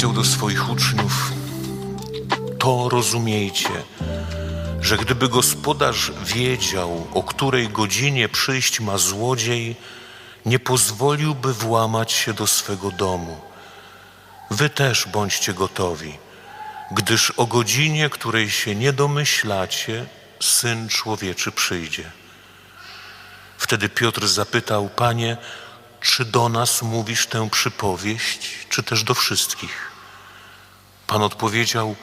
powiedział do swoich uczniów: To rozumiejcie, że gdyby gospodarz wiedział, o której godzinie przyjść ma złodziej, nie pozwoliłby włamać się do swego domu. Wy też bądźcie gotowi, gdyż o godzinie, której się nie domyślacie, syn człowieczy przyjdzie. Wtedy Piotr zapytał: Panie, czy do nas mówisz tę przypowieść, czy też do wszystkich? Pan odpowiedział: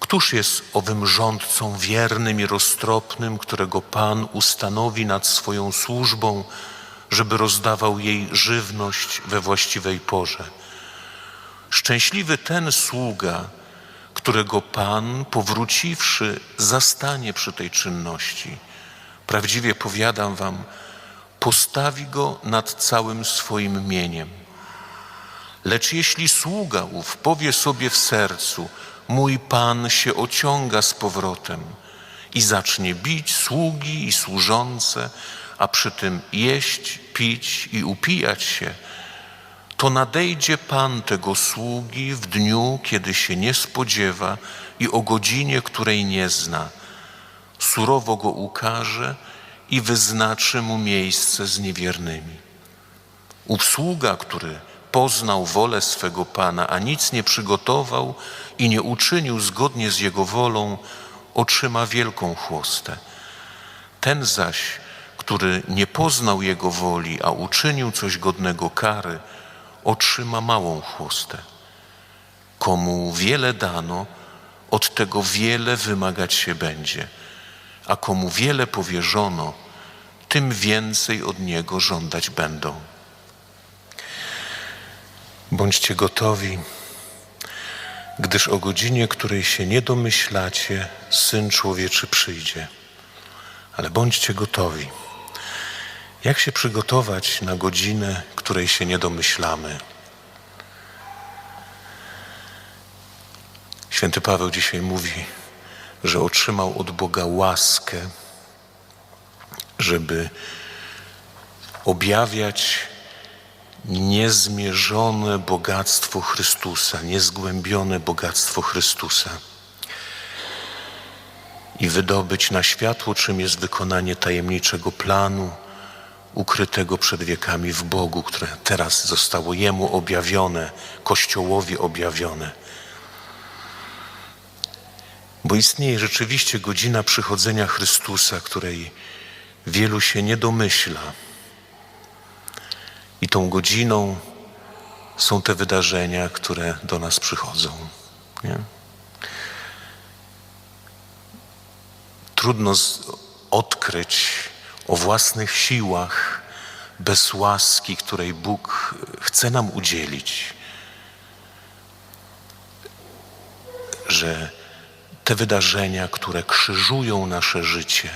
Któż jest owym rządcą wiernym i roztropnym, którego Pan ustanowi nad swoją służbą, żeby rozdawał jej żywność we właściwej porze? Szczęśliwy ten sługa, którego Pan, powróciwszy, zastanie przy tej czynności. Prawdziwie powiadam Wam, postawi go nad całym swoim mieniem. Lecz jeśli sługa ów powie sobie w sercu, mój Pan się ociąga z powrotem i zacznie bić sługi i służące, a przy tym jeść, pić i upijać się, to nadejdzie Pan tego sługi w dniu, kiedy się nie spodziewa i o godzinie, której nie zna. Surowo go ukaże i wyznaczy mu miejsce z niewiernymi. Ów sługa, który poznał wolę swego Pana, a nic nie przygotował i nie uczynił zgodnie z Jego wolą, otrzyma wielką chłostę. Ten zaś, który nie poznał Jego woli, a uczynił coś godnego kary, otrzyma małą chłostę. Komu wiele dano, od tego wiele wymagać się będzie, a komu wiele powierzono, tym więcej od niego żądać będą. Bądźcie gotowi, gdyż o godzinie, której się nie domyślacie, Syn Człowieczy przyjdzie. Ale bądźcie gotowi. Jak się przygotować na godzinę, której się nie domyślamy? Święty Paweł dzisiaj mówi, że otrzymał od Boga łaskę, żeby objawiać niezmierzone bogactwo Chrystusa, niezgłębione bogactwo Chrystusa i wydobyć na światło, czym jest wykonanie tajemniczego planu ukrytego przed wiekami w Bogu, które teraz zostało Jemu objawione, Kościołowi objawione. Bo istnieje rzeczywiście godzina przychodzenia Chrystusa, której wielu się nie domyśla. I tą godziną są te wydarzenia, które do nas przychodzą. Nie? Trudno odkryć o własnych siłach bez łaski, której Bóg chce nam udzielić, że te wydarzenia, które krzyżują nasze życie,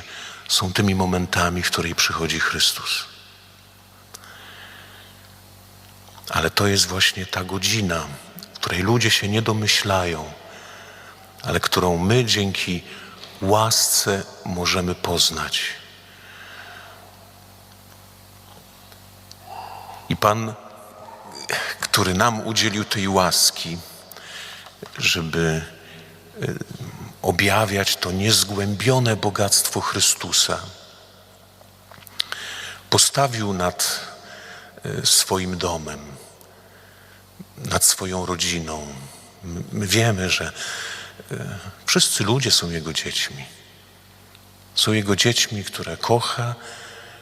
są tymi momentami, w której przychodzi Chrystus. Ale to jest właśnie ta godzina, której ludzie się nie domyślają, ale którą my dzięki łasce możemy poznać. I Pan, który nam udzielił tej łaski, żeby y, objawiać to niezgłębione bogactwo Chrystusa, postawił nad swoim domem, nad swoją rodziną. My my wiemy, że y, wszyscy ludzie są Jego dziećmi. Są Jego dziećmi, które kocha,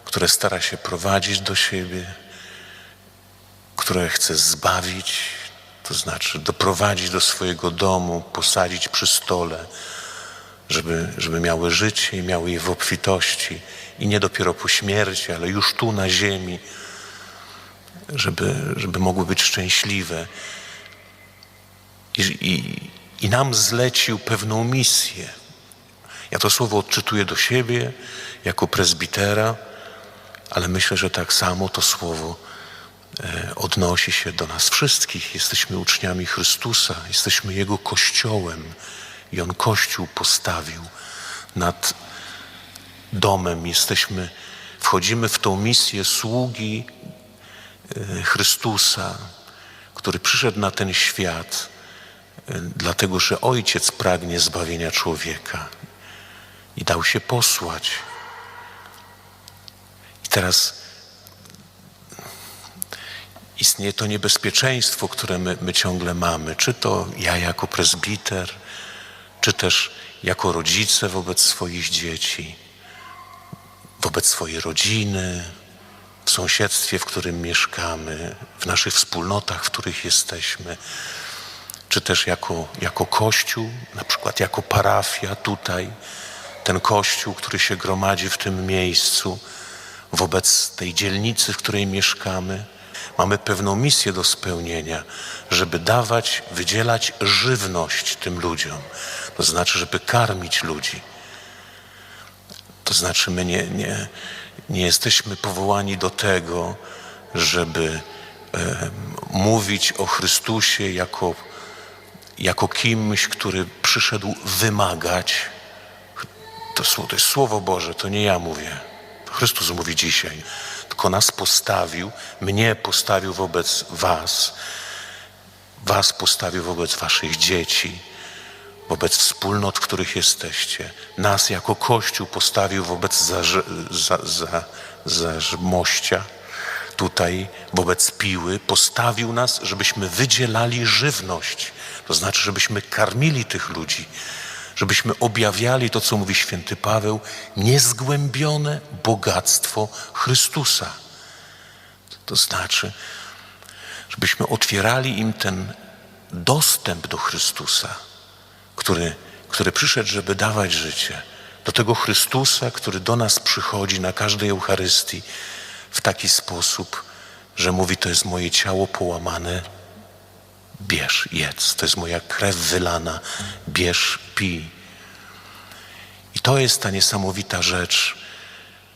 które stara się prowadzić do siebie, które chce zbawić, to znaczy doprowadzić do swojego domu, posadzić przy stole, żeby, żeby miały życie i miały je w obfitości i nie dopiero po śmierci, ale już tu na ziemi, żeby, żeby mogły być szczęśliwe. I, i, I nam zlecił pewną misję. Ja to słowo odczytuję do siebie jako prezbitera, ale myślę, że tak samo to słowo e, odnosi się do nas wszystkich. Jesteśmy uczniami Chrystusa, jesteśmy Jego Kościołem i On Kościół postawił nad domem. Jesteśmy, wchodzimy w tą misję sługi Chrystusa, który przyszedł na ten świat, y, dlatego że Ojciec pragnie zbawienia człowieka i dał się posłać. I teraz istnieje to niebezpieczeństwo, które my, my ciągle mamy, czy to ja jako prezbiter, czy też jako rodzice wobec swoich dzieci, wobec swojej rodziny, w sąsiedztwie, w którym mieszkamy, w naszych wspólnotach, w których jesteśmy, czy też jako, jako Kościół, na przykład jako parafia tutaj, ten Kościół, który się gromadzi w tym miejscu, wobec tej dzielnicy, w której mieszkamy. Mamy pewną misję do spełnienia, żeby dawać, wydzielać żywność tym ludziom. To znaczy, żeby karmić ludzi. To znaczy, my nie, nie, nie jesteśmy powołani do tego, żeby e, mówić o Chrystusie jako, jako kimś, który przyszedł wymagać. To, to jest Słowo Boże, to nie ja mówię. Chrystus mówi dzisiaj. Tylko nas postawił, mnie postawił wobec Was, Was postawił wobec Waszych dzieci, wobec wspólnot, w których jesteście. Nas jako Kościół postawił wobec zaż, za, za, tutaj wobec piły, postawił nas, żebyśmy wydzielali żywność. To znaczy, żebyśmy karmili tych ludzi, żebyśmy objawiali to, co mówi święty Paweł, niezgłębione bogactwo Chrystusa. To znaczy, żebyśmy otwierali im ten dostęp do Chrystusa, który, który przyszedł, żeby dawać życie. Do tego Chrystusa, który do nas przychodzi na każdej Eucharystii w taki sposób, że mówi: To jest moje ciało połamane, bierz, jedz. To jest moja krew wylana, bierz, pij. I to jest ta niesamowita rzecz.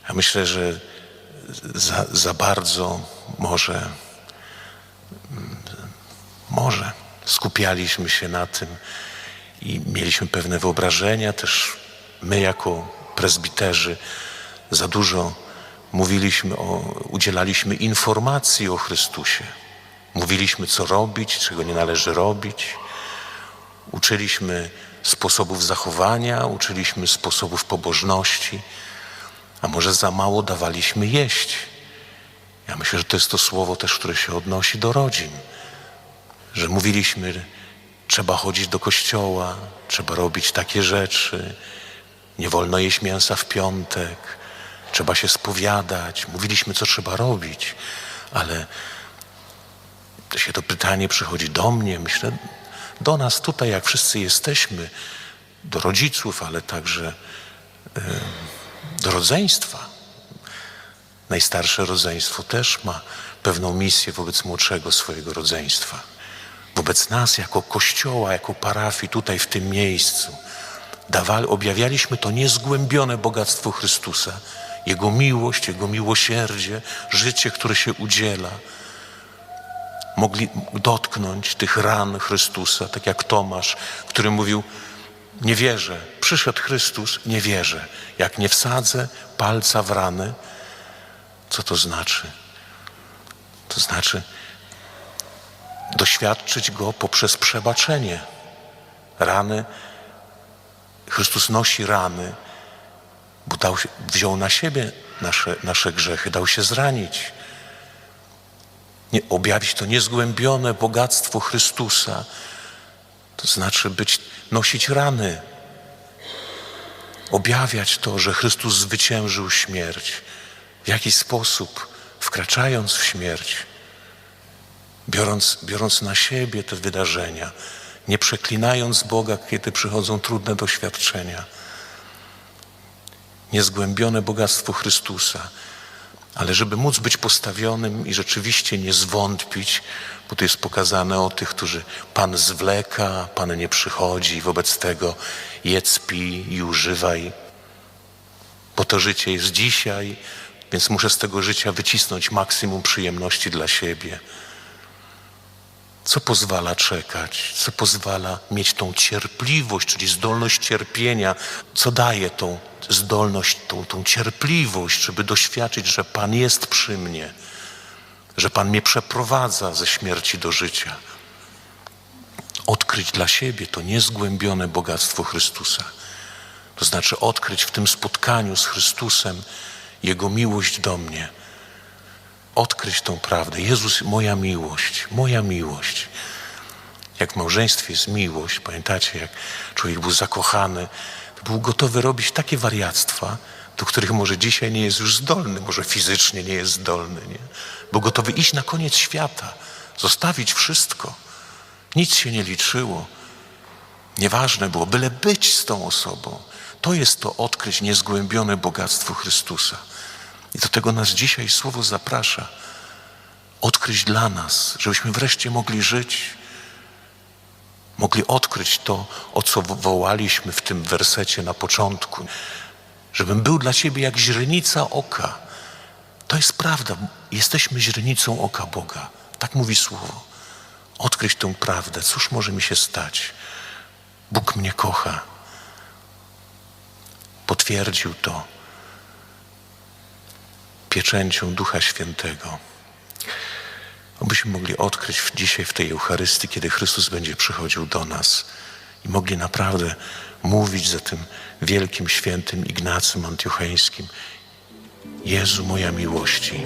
Ja myślę, że za, za bardzo może, może skupialiśmy się na tym i mieliśmy pewne wyobrażenia, też my jako prezbiterzy za dużo mówiliśmy o, udzielaliśmy informacji o Chrystusie. Mówiliśmy, co robić, czego nie należy robić. Uczyliśmy sposobów zachowania, uczyliśmy sposobów pobożności, a może za mało dawaliśmy jeść. Ja myślę, że to jest to słowo też, które się odnosi do rodzin, że mówiliśmy, trzeba chodzić do kościoła, trzeba robić takie rzeczy, nie wolno jeść mięsa w piątek, trzeba się spowiadać. Mówiliśmy, co trzeba robić, ale to się to pytanie przychodzi do mnie, myślę, do nas tutaj, jak wszyscy jesteśmy, do rodziców, ale także do rodzeństwa. Najstarsze rodzeństwo też ma pewną misję wobec młodszego swojego rodzeństwa. Wobec nas, jako kościoła, jako parafii, tutaj w tym miejscu, dawali, objawialiśmy to niezgłębione bogactwo Chrystusa, Jego miłość, Jego miłosierdzie, życie, które się udziela mogli dotknąć tych ran Chrystusa, tak jak Tomasz, który mówił: Nie wierzę, przyszedł Chrystus, nie wierzę. Jak nie wsadzę palca w rany, co to znaczy? To znaczy doświadczyć go poprzez przebaczenie. Rany, Chrystus nosi rany, bo dał, wziął na siebie nasze, nasze grzechy, dał się zranić nie, objawić to niezgłębione bogactwo Chrystusa. To znaczy być, nosić rany, objawiać to, że Chrystus zwyciężył śmierć. W jaki sposób, wkraczając w śmierć, biorąc, biorąc na siebie te wydarzenia, nie przeklinając Boga, kiedy przychodzą trudne doświadczenia. Niezgłębione bogactwo Chrystusa. Ale żeby móc być postawionym i rzeczywiście nie zwątpić, bo tu jest pokazane o tych, którzy Pan zwleka, Pan nie przychodzi, wobec tego jedz, pij i używaj, bo to życie jest dzisiaj, więc muszę z tego życia wycisnąć maksimum przyjemności dla siebie. Co pozwala czekać, co pozwala mieć tą cierpliwość, czyli zdolność cierpienia, co daje tą zdolność, tą, tą cierpliwość, żeby doświadczyć, że Pan jest przy mnie, że Pan mnie przeprowadza ze śmierci do życia. Odkryć dla siebie to niezgłębione bogactwo Chrystusa. To znaczy odkryć w tym spotkaniu z Chrystusem Jego miłość do mnie. Odkryć tą prawdę. Jezus, moja miłość, moja miłość. Jak w małżeństwie jest miłość, pamiętacie, jak człowiek był zakochany, był gotowy robić takie wariactwa, do których może dzisiaj nie jest już zdolny, może fizycznie nie jest zdolny, nie? Był gotowy iść na koniec świata, zostawić wszystko. Nic się nie liczyło. Nieważne było, byle być z tą osobą. To jest to odkryć niezgłębione bogactwo Chrystusa. I do tego nas dzisiaj Słowo zaprasza. Odkryć dla nas, żebyśmy wreszcie mogli żyć, mogli odkryć to, o co wołaliśmy w tym wersecie na początku. Żebym był dla Ciebie jak źrenica oka. To jest prawda. Jesteśmy źrenicą oka Boga. Tak mówi Słowo. Odkryć tę prawdę. Cóż może mi się stać? Bóg mnie kocha. Potwierdził to pieczęcią Ducha Świętego. Abyśmy mogli odkryć dzisiaj w tej Eucharystii, kiedy Chrystus będzie przychodził do nas i mogli naprawdę mówić za tym wielkim świętym Ignacym Antiocheńskim: Jezu, moja miłości.